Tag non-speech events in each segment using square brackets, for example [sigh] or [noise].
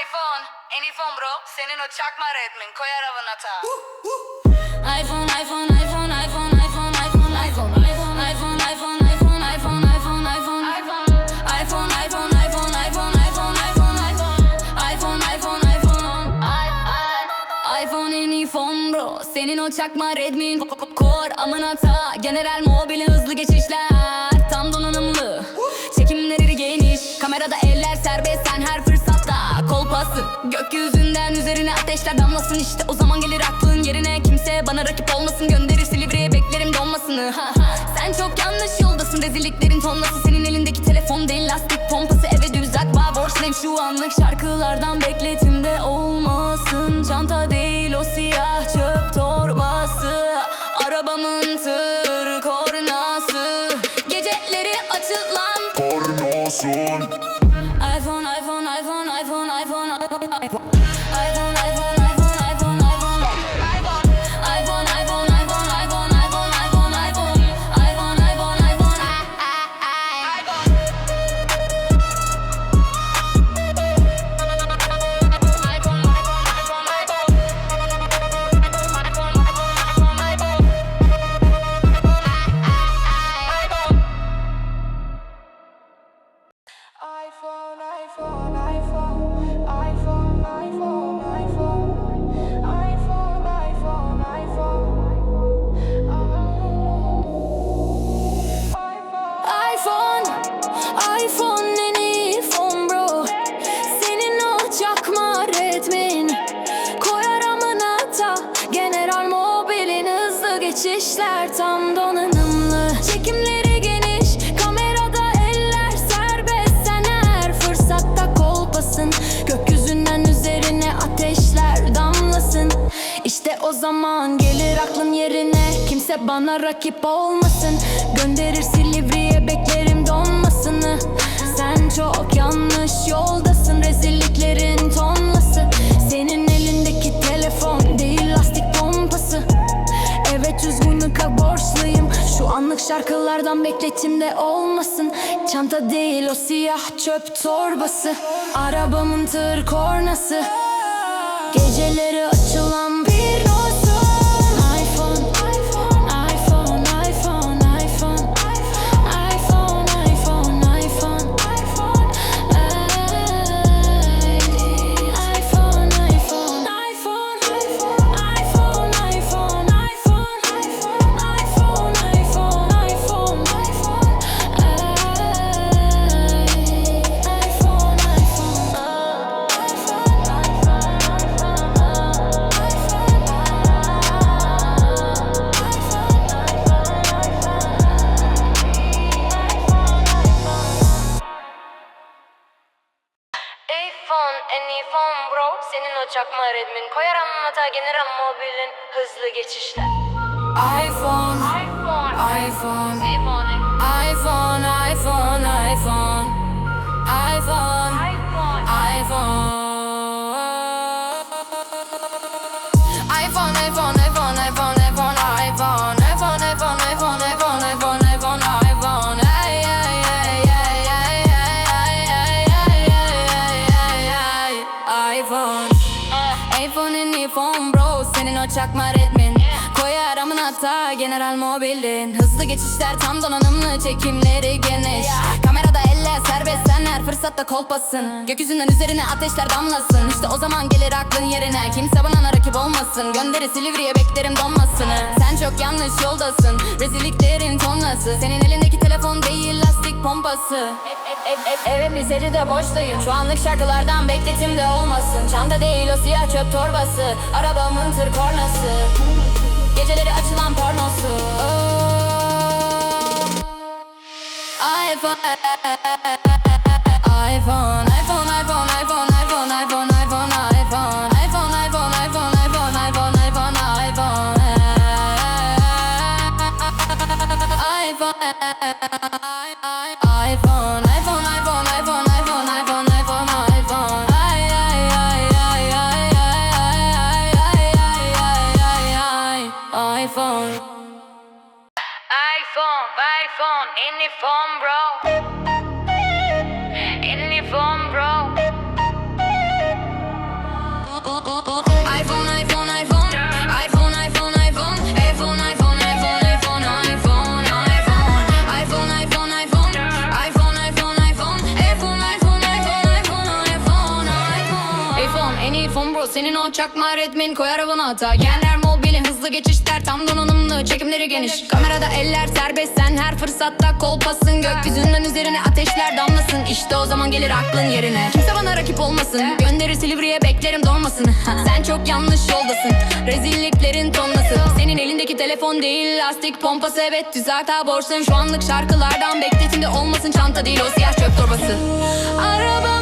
iPhone, anyphone bro. Senin o çakma redmin koy arabana ta. iPhone, iPhone, iPhone, iPhone, iPhone, iPhone, iPhone. Senin o çakma Redmin Kor amına ta General mobili hızlı geçişler Tam donanımlı Çekimleri geniş Kamerada eller serbest sen Pası Gökyüzünden üzerine ateşler damlasın işte. O zaman gelir aklın yerine. Kimse bana rakip olmasın. Gönderir Silivri'ye beklerim donmasını. Sen çok yanlış yoldasın. Rezilliklerin tonlası. Senin elindeki telefon değil lastik pompası. Eve düz akba borçluyum. Şu anlık Şarkılardan bekletimde olmasın. Çanta değil o siyah çöp torbası. Arabamın tır kornası. Geceleri açılan Pornosun Bana rakip olmasın. Gönderir Silivri'ye beklerim donmasını. Sen çok yanlış yoldasın. Rezilliklerin tonlası. Senin elindeki telefon değil lastik pompası. Evet üzgünlüğe borçluyum. Şu anlık şarkılardan bekletimde olmasın. Çanta değil o siyah çöp torbası. Arabamın tır kornası. Geceleri açılan General Mobil'in hızlı geçişler. iPhone, iPhone. iPhone, iPhone. iPhone, iPhone en iyi phone bro. Senin o çakma Redmin. Koyar amına ta General Mobil'in. Hızlı geçişler tam donanımlı Çekimleri geniş. Kamerada eller serbest Sen her fırsatta kolpasın. Gökyüzünden üzerine ateşler damlasın. İşte o zaman gelir aklın yerine. Kimse bana rakip olmasın. Gönderi Silivri'ye beklerim donmasını. Sen çok yanlış yoldasın. Rezilliklerin tonlası. Senin elindeki telefon değil lastik pompası Evet bizleri de boştayım Şu anlık şarkılardan bekletimde olmasın. Çanta değil o siyah çöp torbası. Arabamın tır kornası. Geceleri açılan pornosu. Oh. iPhone, iPhone, phone broke. In your phone broke. iPhone, iPhone, iPhone. iPhone, iPhone, iPhone. iPhone, iPhone, iPhone, iPhone, iPhone, iPhone. iPhone, iPhone, iPhone. iPhone, iPhone, iPhone. iPhone, iPhone, iPhone, iPhone, iPhone, iPhone. iPhone, en iyi phone bro. Senin o çakma redmin koyar bana hata. Genler hızlı geçişler tam donanımlı çekimleri geniş. Kamerada eller serbest sen her fırsatta kolpasın. Gökyüzünden üzerine ateşler damlasın. İşte o zaman gelir aklın yerine. Kimse bana rakip olmasın. Gönderir Silivri'ye beklerim donmasın Ha, Sen çok yanlış yoldasın. Rezilliklerin tonlası. Senin elindeki telefon değil lastik pompası. Evet düz hata borçluyum. Şu anlık şarkılardan Bekletimde olmasın. Çanta değil o siyah çöp torbası. Arabamın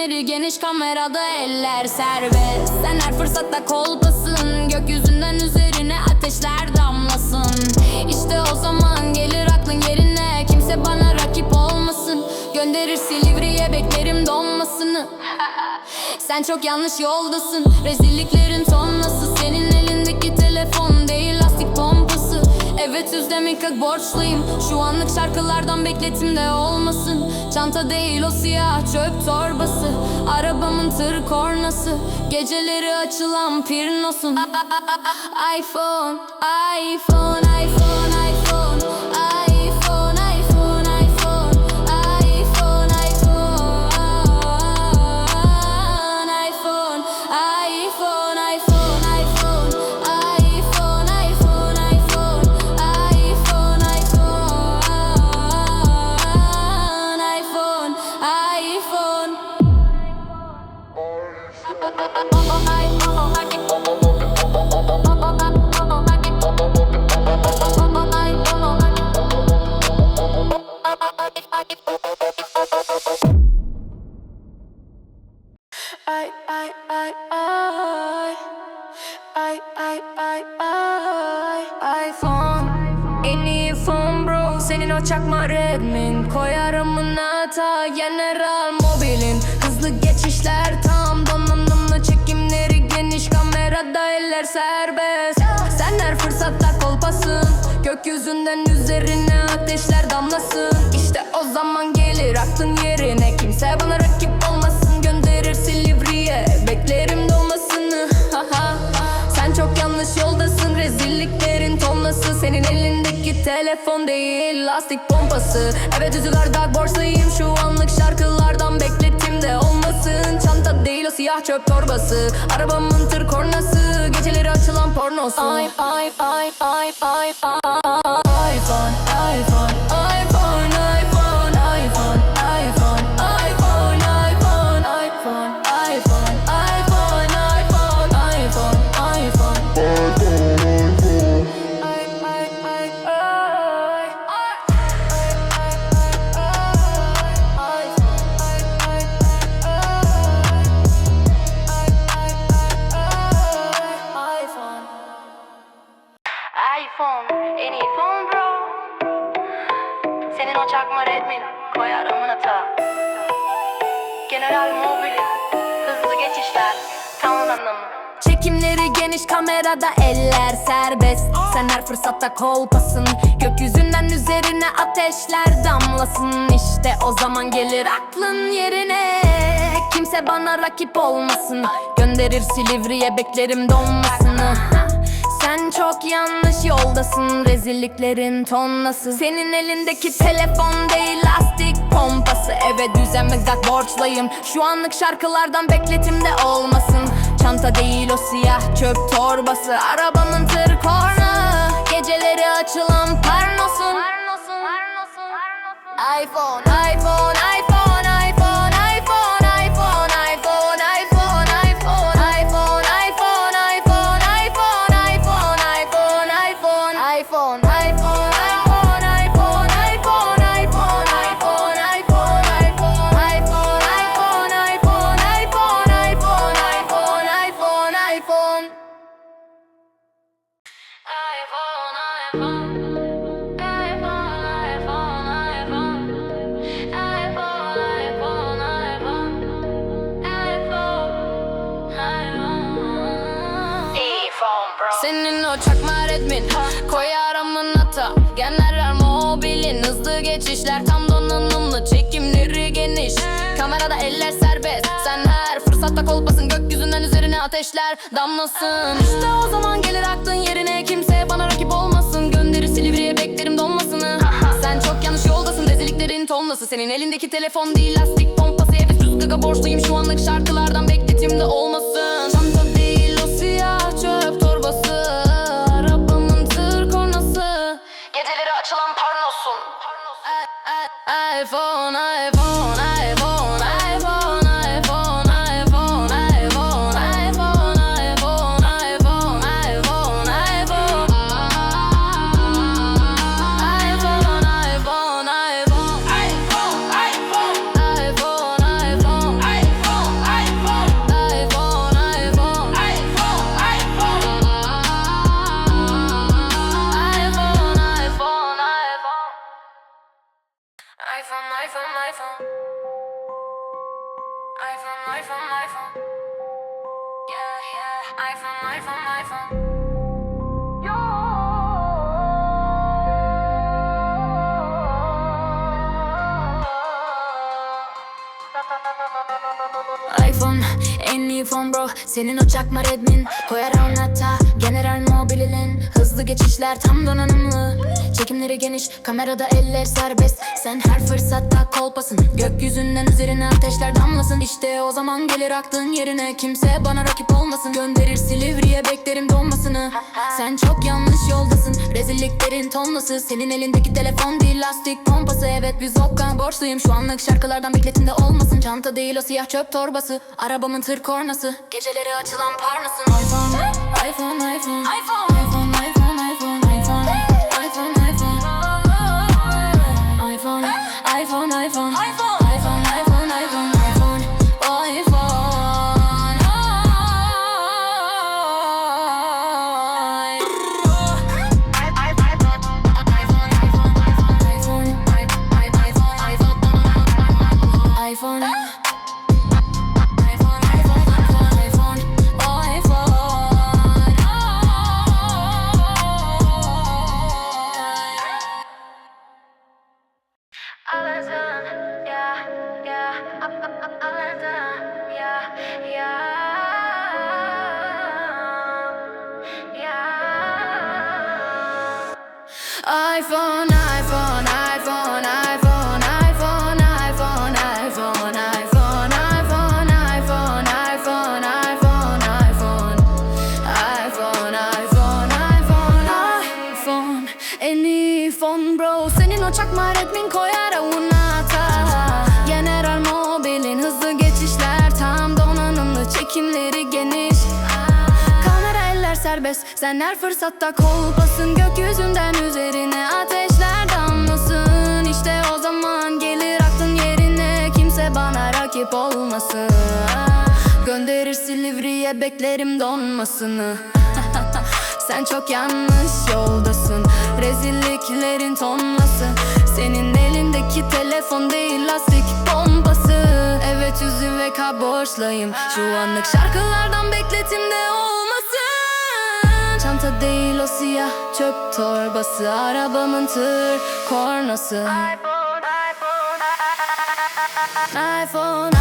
Çekimleri geniş kamerada eller serbest. Sen her fırsatta kolpasın Gökyüzünden üzerine ateşler damlasın. İşte o zaman gelir aklın yerine Kimse bana rakip olmasın. Gönderir Silivri'ye beklerim donmasını. [laughs] Sen çok yanlış yoldasın Rezilliklerin tonlası Senin elindeki telefon değil lastik pompası Evet yüzde kök borçluyum. Şu anlık şarkılardan bekletimde olmasın. Çanta değil o siyah çöp torbası. Arabamın tır kornası. Geceleri açılan pirnosun iPhone, iPhone iPhone, En iyi phone bro Senin o çakma Redmin. Koyarım nata General Mobil'in. Hızlı geçişler tam donanımlı Çekimleri geniş. Kamerada eller serbest. Sen her fırsatta kolpasın Gökyüzünden üzerine ateşler damlasın. İşte o zaman gelir aklın yerine. Kimse bana rakip çok yanlış yoldasın Rezilliklerin tonlası Senin elindeki telefon değil Lastik pompası Evet üzülerden borçluyum Şu anlık şarkılardan bekletimde olmasın Çanta değil o siyah çöp torbası Arabamın tır kornası Geceleri açılan pornosu Ay ay ay ay ay ay iPhone, iPhone, geniş kamerada eller serbest. Sen her fırsatta kolpasın. Gökyüzünden üzerine ateşler damlasın. İşte o zaman gelir aklın yerine. Kimse bana rakip olmasın. Gönderir Silivri'ye beklerim donmasını. Sen çok yanlış yoldasın. Rezilliklerin tonlası Senin elindeki telefon değil lastik pompası. Eve düzenmezden borçluyum. Şu anlık şarkılardan bekletimde olmasın Çanta değil o siyah çöp torbası. Arabanın tır korna Geceleri açılan pernosun iPhone, iPhone geçişler tam donanımlı Çekimleri geniş. Kamerada eller serbest Sen her fırsatta kolpasın. Gökyüzünden üzerine ateşler damlasın. İşte o zaman gelir aklın yerine. Kimse bana rakip olmasın. Gönderir Silivri'ye beklerim donmasını. Sen çok yanlış yoldasın Rezilliklerin tonlası. Senin elindeki telefon değil lastik pompası. Evet yüz gaga borçluyum şu anlık şarkılardan Bekletimde olmasın. Çanta değil o siyah çöp torbası. Arabamın tır kornası. Geceleri açılan parnosun. iPhone, iPhone, iPhone, iPhone, iPhone, iPhone. iPhone, iPhone, iPhone. Yeah, yeah. iPhone, iPhone, iPhone. iPhone en iyi phone bro Senin o çakma Redmin Koyar hatta General mobilin Hızlı geçişler tam donanımlı. Çekimleri geniş Kamerada eller serbest. Sen her fırsatta kolpasın. Gökyüzünden üzerine ateşler damlasın. İşte o zaman gelir aklın yerine. Kimse bana rakip olmasın. Gönderir Silivri'ye beklerim donmasını. Sen çok yanlış yoldasın. Rezilliklerin tonlası Senin elindeki telefon değil lastik pompası. Evet bir zokka borçluyum Şu anlık şarkılardan bekletimde olmasın. Çanta değil o siyah çöp torbası. Arabamın tır kornası. Geceleri açılan parnasın. iPhone, iPhone Redmin koyar avuna ata. General mobilin hızlı geçişler. Tam donanımlı çekimleri geniş. Kamera eller serbest Sen her fırsatta kolpasın. Gökyüzünden üzerine ateşler damlasın. İşte o zaman gelir aklın yerine. Kimse bana rakip olmasın. Gönderir Silivri'ye beklerim donmasını. [laughs] Sen çok yanlış yoldasın. Rezilliklerin tonlası Senin elindeki telefon değil lastik bombası. Evet yüzü ve borçlayım Şu anlık şarkılardan bekletimde olmasın. Çanta değil o siyah çöp torbası. Arabamın tır kornası. iPhone,